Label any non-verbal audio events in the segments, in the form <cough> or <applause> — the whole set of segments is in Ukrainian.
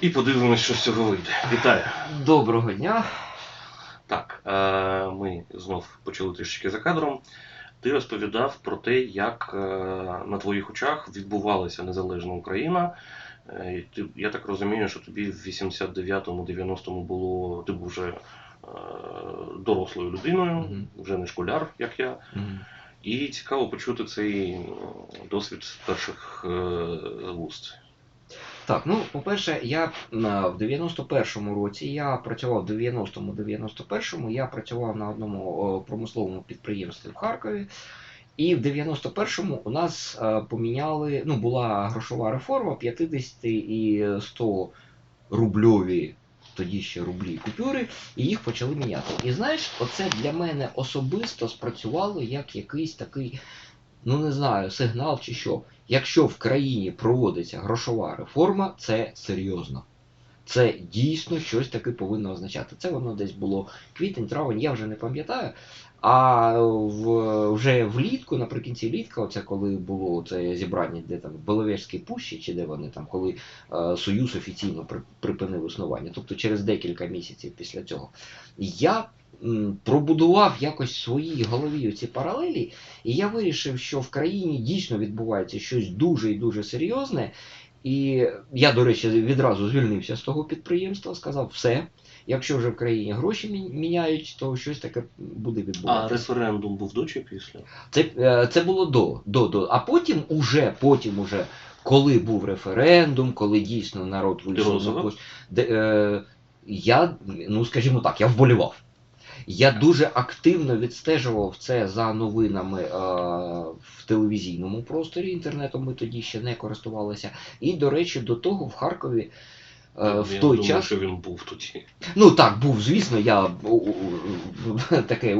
І подивимось, що з цього вийде. Вітаю! Доброго дня. Так, е, ми знов почали трішечки за кадром. Ти розповідав про те, як е, на твоїх очах відбувалася незалежна Україна. Е, я так розумію, що тобі в 89-му, 90-му було, ти був вже дорослою людиною, вже не школяр, як я. І цікаво почути цей досвід з перших вуст. Так, ну, по-перше, я в 91-му році я працював в 90-му, 91-му, я працював на одному промисловому підприємстві в Харкові. І в 91-му у нас е, поміняли, ну, була грошова реформа 50 і 100 рубльові, тоді ще рублі купюри, і їх почали міняти. І знаєш, оце для мене особисто спрацювало як якийсь такий, ну не знаю, сигнал чи що. Якщо в країні проводиться грошова реформа, це серйозно. Це дійсно щось таке повинно означати. Це воно десь було квітень, травень, я вже не пам'ятаю. А в, вже влітку, наприкінці літка, оце коли було це зібрання, де там в Беловежській пущі, чи де вони там, коли е, Союз офіційно при, припинив існування, тобто через декілька місяців після цього, я м, пробудував якось в своїй голові ці паралелі, і я вирішив, що в країні дійсно відбувається щось дуже і дуже серйозне. І я, до речі, відразу звільнився з того підприємства, сказав, все, якщо вже в країні гроші мі- міняють, то щось таке буде А референдум був до чи після? Це, е, це було до, до, до. А потім уже, потім уже, коли був референдум, коли дійсно народ вийшов на е, я, ну скажімо так, я вболівав. Я дуже активно відстежував це за новинами е, в телевізійному просторі. Інтернетом ми тоді ще не користувалися. І, до речі, до того в Харкові е, в я той думаю, час. що він був тоді. Ну так, був, звісно, я таке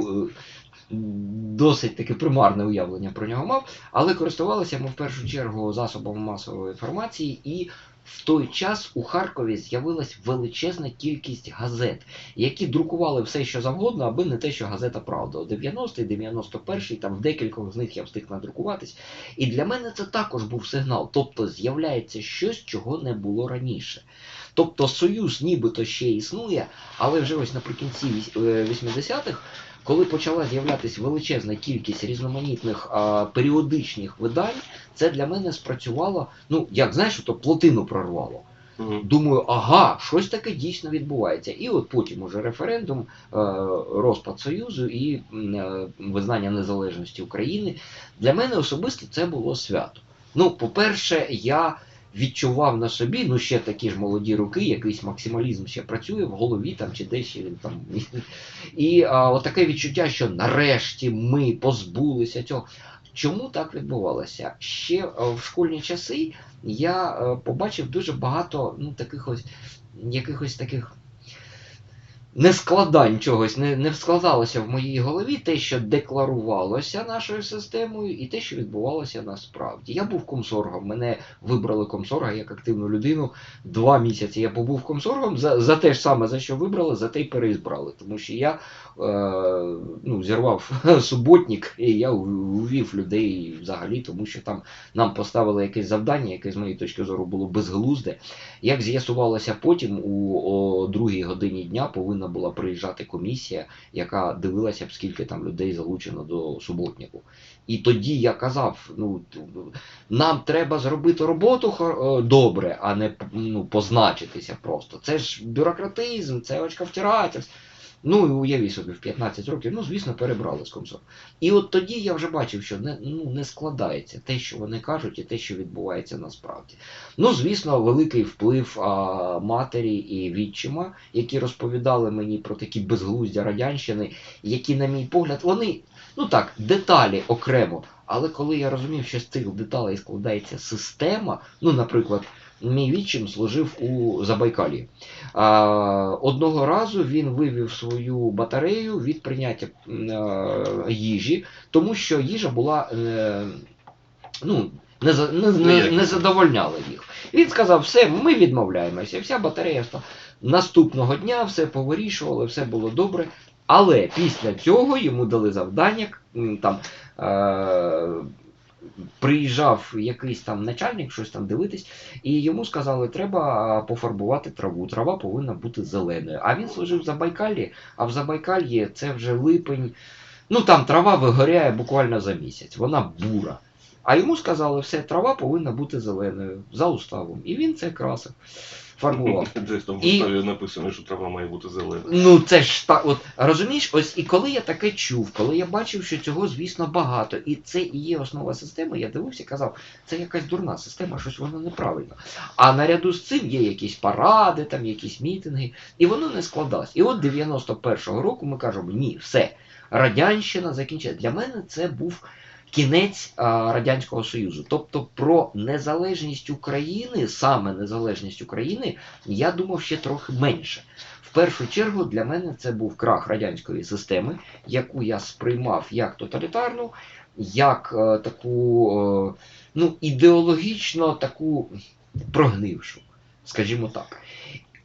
досить таке примарне уявлення про нього мав, але користувалися ми в першу чергу засобами масової інформації, і в той час у Харкові з'явилась величезна кількість газет, які друкували все, що завгодно, аби не те, що газета Правда. 90-й, 91-й, там в декількох з них я встиг надрукуватись. І для мене це також був сигнал. Тобто з'являється щось, чого не було раніше. Тобто Союз нібито ще існує, але вже ось наприкінці е, 80-х, коли почала з'являтися величезна кількість різноманітних а, періодичних видань, це для мене спрацювало, ну як знаєш, то плотину прорвало. Думаю, ага, щось таке дійсно відбувається. І от потім уже референдум, е, розпад Союзу і е, визнання незалежності України. Для мене особисто це було свято. Ну, по-перше, я відчував на собі, ну ще такі ж молоді руки, якийсь максималізм ще працює в голові там чи десь він там. <laughs> І а, отаке відчуття, що нарешті ми позбулися цього. Чому так відбувалося? Ще е, в школьні часи я е, побачив дуже багато ну, таких ось якихось таких нескладань чогось, не, не складалося в моїй голові те, що декларувалося нашою системою, і те, що відбувалося насправді. Я був комсоргом, мене вибрали комсорга як активну людину. Два місяці я побув комсоргом за, за те ж саме, за що вибрали, за те й переізбрали. Тому що я е, ну, зірвав <laughs> суботник, і я увів людей взагалі, тому що там нам поставили якесь завдання, яке з моєї точки зору було безглузде. Як з'ясувалося потім, у о другій годині дня повинна була приїжджати комісія, яка дивилася б, скільки там людей залучено до суботнику. І тоді я казав: ну нам треба зробити роботу е, добре, а не ну, позначитися просто. Це ж бюрократизм, це очковтирательство. Ну і уяві собі, в 15 років, ну звісно, перебрали з комсом. І от тоді я вже бачив, що не, ну, не складається те, що вони кажуть, і те, що відбувається насправді. Ну, звісно, великий вплив а, матері і відчима, які розповідали мені про такі безглуздя радянщини, які, на мій погляд, вони, ну так, деталі окремо. Але коли я розумів, що з цих деталей складається система, ну, наприклад, мій відчим служив у Забайкалі. Одного разу він вивів свою батарею від прийняття е, їжі, тому що їжа була е, ну, не, не, не, не задовольняла їх. Він сказав, все, ми відмовляємося. Вся батарея встала. Наступного дня все повирішували, все було добре. Але після цього йому дали завдання там. Е, приїжджав якийсь там начальник, щось там дивитись, і йому сказали, треба пофарбувати траву. Трава повинна бути зеленою. А він служив в Забайкалі, а в Забайкальї це вже липень. Ну там трава вигоряє буквально за місяць, вона бура. А йому сказали, все, трава повинна бути зеленою за уставом. І він це красив, фарбував. <laughs> Десь там в І- уставі написано, що трава має бути зелена. Ну це ж так, от розумієш, ось і коли я таке чув, коли я бачив, що цього, звісно, багато, і це і є основа системи, я дивився і казав, це якась дурна система, щось воно неправильно. А наряду з цим є якісь паради, там якісь мітинги, і воно не складалось. І от 91-го року ми кажемо, ні, все, радянщина закінчила. Для мене це був. Кінець Радянського Союзу. Тобто про незалежність України, саме незалежність України, я думав ще трохи менше. В першу чергу для мене це був крах радянської системи, яку я сприймав як тоталітарну, як е, таку е, ну, ідеологічно таку прогнившу, скажімо так.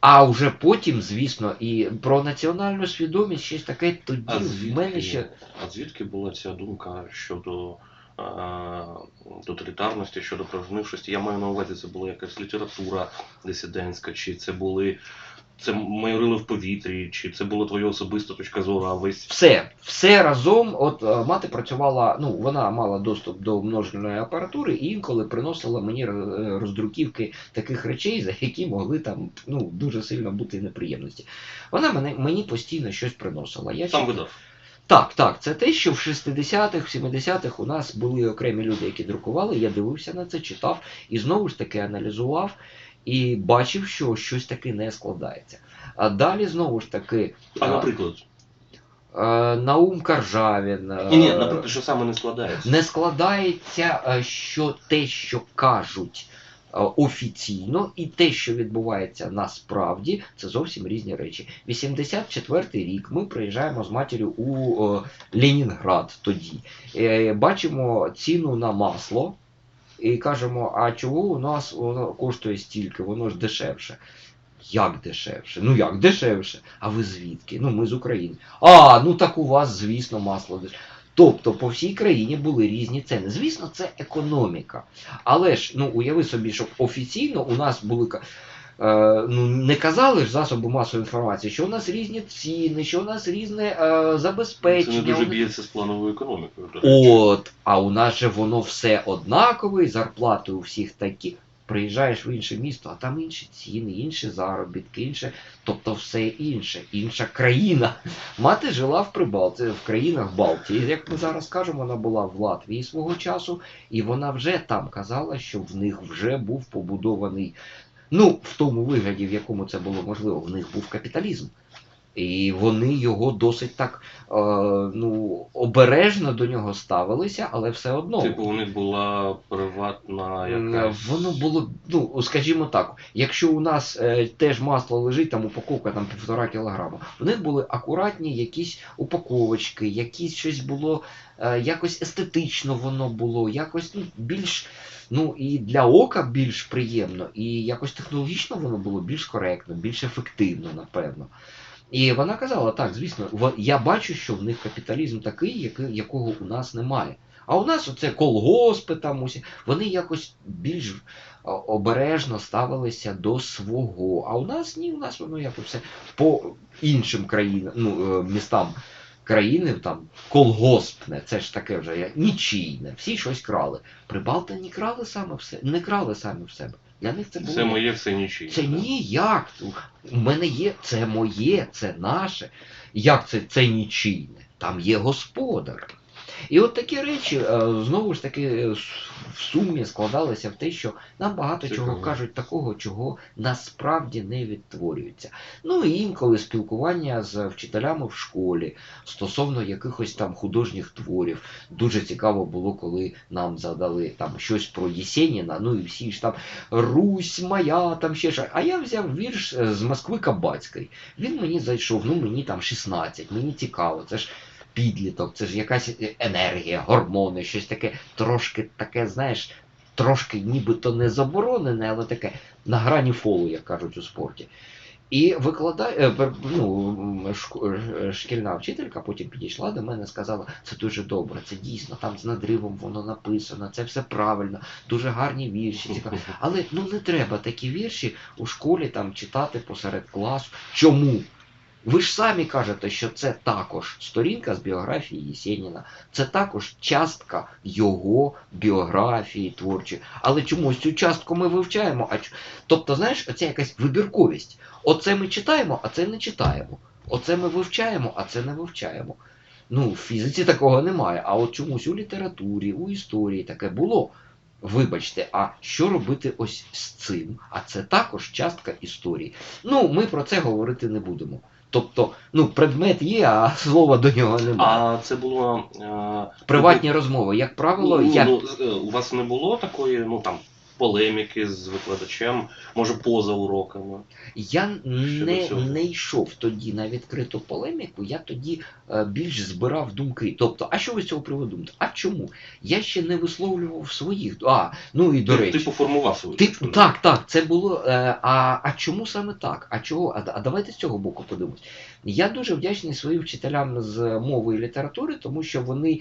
А вже потім, звісно, і про національну свідомість щось таке тоді А в мене ще. звідки, а звідки була ця думка щодо е, тоталітарності, щодо прогнившості? Я маю на увазі, це була якась література дисидентська, чи це були. Це майорили в повітрі, чи це була твоя особиста точка зору, а весь Все, все разом. От е, мати працювала, ну вона мала доступ до множильної апаратури і інколи приносила мені е, роздруківки таких речей, за які могли там ну дуже сильно бути неприємності. Вона мене мені постійно щось приносила. Я сам видав. Так, так, це те, що в 60-х, 70-х у нас були окремі люди, які друкували. Я дивився на це, читав і знову ж таки аналізував і бачив, що щось таки не складається. А далі знову ж таки. А наприклад, Наум Каржавін. ні, ні, наприклад, що саме не складається. Не складається, що те, що кажуть офіційно, і те, що відбувається насправді, це зовсім різні речі. 84-й рік ми приїжджаємо з матір'ю у Ленінград тоді. Е, Бачимо ціну на масло. І кажемо, а чого у нас воно коштує стільки, воно ж дешевше. Як дешевше? Ну як дешевше? А ви звідки? Ну ми з України. А, ну так у вас, звісно, масло дешевше. Тобто по всій країні були різні ціни. Звісно, це економіка. Але ж ну уяви собі, щоб офіційно у нас були. Е, ну, не казали ж засоби масової інформації, що у нас різні ціни, що у нас різне е, Це не забезпечення. дуже б'ється з плановою економікою. до речі. От, а у нас же воно все однакове, і зарплати у всіх такі. Приїжджаєш в інше місто, а там інші ціни, інші заробітки, інше, тобто все інше, інша країна. Мати жила в Прибалті, в країнах Балтії. Як ми зараз кажемо, вона була в Латвії свого часу, і вона вже там казала, що в них вже був побудований, ну, в тому вигляді, в якому це було можливо, в них був капіталізм. І вони його досить так е, ну, обережно до нього ставилися, але все одно. Типу, у них була приватна якась. Воно було, ну, скажімо так, якщо у нас е, теж масло лежить, там упаковка там півтора кілограма, в них були акуратні якісь упаковочки, якісь щось було, е, якось естетично воно було, якось ну, більш, ну і для ока більш приємно, і якось технологічно воно було більш коректно, більш ефективно, напевно. І вона казала, так, звісно, в- я бачу, що в них капіталізм такий, якого у нас немає. А у нас оце колгоспи там усі, вони якось більш обережно ставилися до свого. А у нас ні, у нас воно якось все по іншим країнам, ну, е, містам країни, там колгоспне, це ж таке вже нічийне, всі щось крали. Прибалти не крали саме все, не крали самі в себе. Для них це було Все моє, все нічиє. це ніяк. У мене є, це моє, це наше. Як це, це нічийне? Там є господар. І от такі речі е, знову ж таки е, в сумі складалися в те, що нам багато Цікаво. чого кажуть такого, чого насправді не відтворюється. Ну і інколи спілкування з вчителями в школі стосовно якихось там художніх творів. Дуже цікаво було, коли нам задали там щось про Єсеніна, ну і всі ж там Русь моя, там ще щось. А я взяв вірш е, з Москви Кабацької. Він мені зайшов, ну мені там 16, мені цікаво. Це ж підліток, це ж якась е, енергія, гормони, щось таке, трошки таке, знаєш, трошки нібито не заборонене, але таке на грані фолу, як кажуть у спорті. І викладає, е, ну, е, шкільна вчителька потім підійшла до мене сказала, це дуже добре, це дійсно там з надривом воно написано, це все правильно, дуже гарні вірші. Цікаві. <laughs> Але ну не треба такі вірші у школі там читати посеред класу. Чому? Ви ж самі кажете, що це також сторінка з біографії Єсеніна, це також частка його біографії творчої. Але чомусь цю частку ми вивчаємо. А тобто, знаєш, оця якась вибірковість. Оце ми читаємо, а це не читаємо. Оце ми вивчаємо, а це не вивчаємо. Ну, в фізиці такого немає. А от чомусь у літературі, у історії таке було. Вибачте, а що робити ось з цим? А це також частка історії. Ну, ми про це говорити не будемо. Тобто, ну, предмет є, а <laughs> слова до нього немає. А це було. е, Приватні розмови, як правило, ну, як... ну, е, у вас не було такої, ну там, полеміки з викладачем, може, поза уроками. Я не, не йшов тоді на відкриту полеміку, я тоді е, більш збирав думки. Тобто, а що ви з цього приводу думаєте? А чому? Я ще не висловлював своїх. А, ну і до Ти, речі. ти поформував свою Ти, точку так, так, це було. Е, а, а чому саме так? А чого? А, а давайте з цього боку подивимось. Я дуже вдячний своїм вчителям з мови і літератури, тому що вони,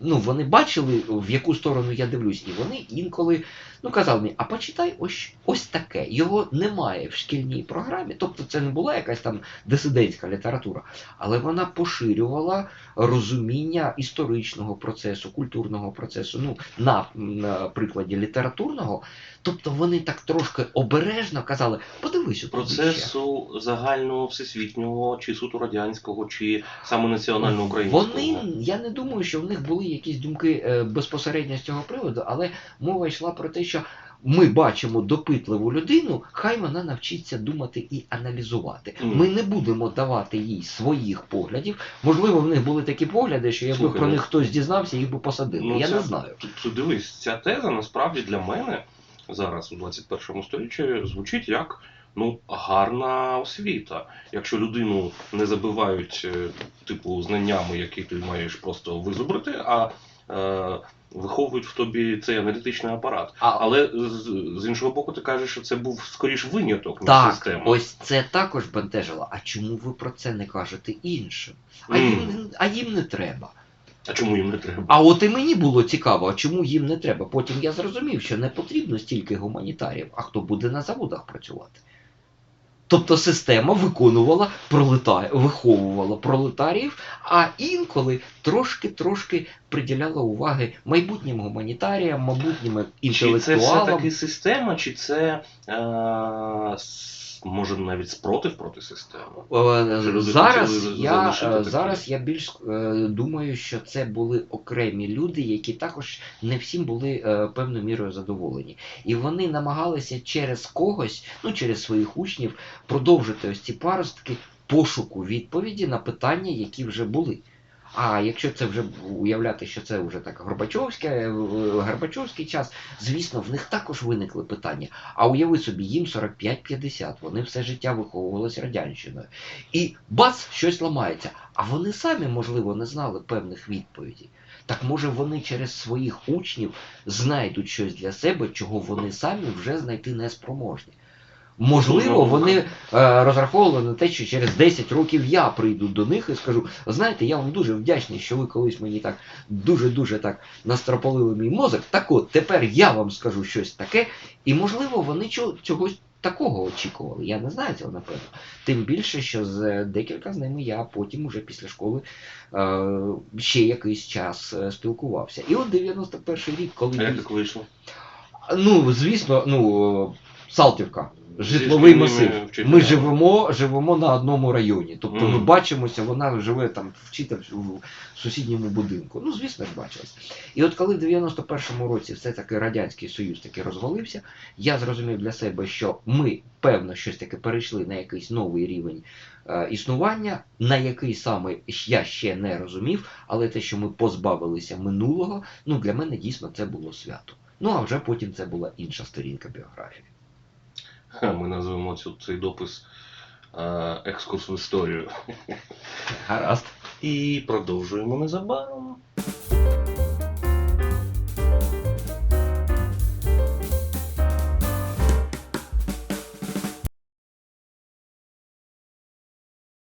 ну, вони бачили, в яку сторону я дивлюсь, і вони інколи ну, казав мені, а почитай ось, ось таке. Його немає в шкільній програмі. Тобто це не була якась там дисидентська література, але вона поширювала розуміння історичного процесу, культурного процесу. Ну, на, на прикладі літературного. Тобто вони так трошки обережно казали, подивись ще». Процесу загального всесвітнього, чи суто радянського, чи саме національно українського. Вони, я не думаю, що в них були якісь думки е, безпосередньо з цього приводу, але мова йшла про те, що ми бачимо допитливу людину, хай вона навчиться думати і аналізувати. Ми не будемо давати їй своїх поглядів. Можливо, в них були такі погляди, що якби Слухай, про ну, них хтось дізнався, їх би посадили. Ну, я це- не знаю. Тут, тут дивись, ця теза насправді для мене зараз у 21 сторіччі звучить як ну, гарна освіта. Якщо людину не забивають е, типу знаннями, які ти маєш просто визубрити, а е, виховують в тобі цей аналітичний апарат. А, Але з, з іншого боку, ти кажеш, що це був скоріш виняток, Так, система. ось це також бентежило. А чому ви про це не кажете іншим? А, Мгм. їм, а їм не треба. А чому їм не треба? А от і мені було цікаво, а чому їм не треба. Потім я зрозумів, що не потрібно стільки гуманітарів, а хто буде на заводах працювати. Тобто система виконувала пролета... виховувала пролетаріїв, а інколи трошки-трошки приділяла уваги майбутнім гуманітаріям, майбутнім інтелектуалам. Чи це інтелектуалам. все-таки система, чи це е, може навіть спротив проти системи? Е, Що люди Зараз я, е, зараз я більш е, думаю, що це були окремі люди, які також не всім були е, певною мірою задоволені. І вони намагалися через когось, ну через своїх учнів, продовжити ось ці паростки пошуку відповіді на питання, які вже були. А якщо це вже уявляти, що це вже так Горбачовське, е, Горбачовський час, звісно, в них також виникли питання. А уяви собі, їм 45-50, вони все життя виховувалися радянщиною. І бац, щось ламається. А вони самі, можливо, не знали певних відповідей. Так може вони через своїх учнів знайдуть щось для себе, чого вони самі вже знайти не спроможні. Можливо, вони е, розраховували на те, що через 10 років я прийду до них і скажу: знаєте, я вам дуже вдячний, що ви колись мені так дуже-дуже так настропалили мій мозок. Так от, тепер я вам скажу щось таке, і можливо, вони чогось такого очікували. Я не знаю цього напевно. Тим більше, що з декілька з ними я потім уже після школи е, ще якийсь час е, спілкувався. І от 91 рік, коли А як так вийшло? ну звісно, ну Салтівка. Житловий масив. вчителями. Ми живемо, живемо на одному районі. Тобто ми бачимося, вона живе там вчитель в сусідньому будинку. Ну, звісно ж, бачилась. І от коли в 91-му році все-таки Радянський Союз таки розвалився, я зрозумів для себе, що ми, певно, щось таки перейшли на якийсь новий рівень е, існування, на який саме я ще не розумів, але те, що ми позбавилися минулого, ну для мене дійсно це було свято. Ну а вже потім це була інша сторінка біографії. Ми назвемо цю, цей допис екскурс в історію. Гаразд. І продовжуємо незабаром.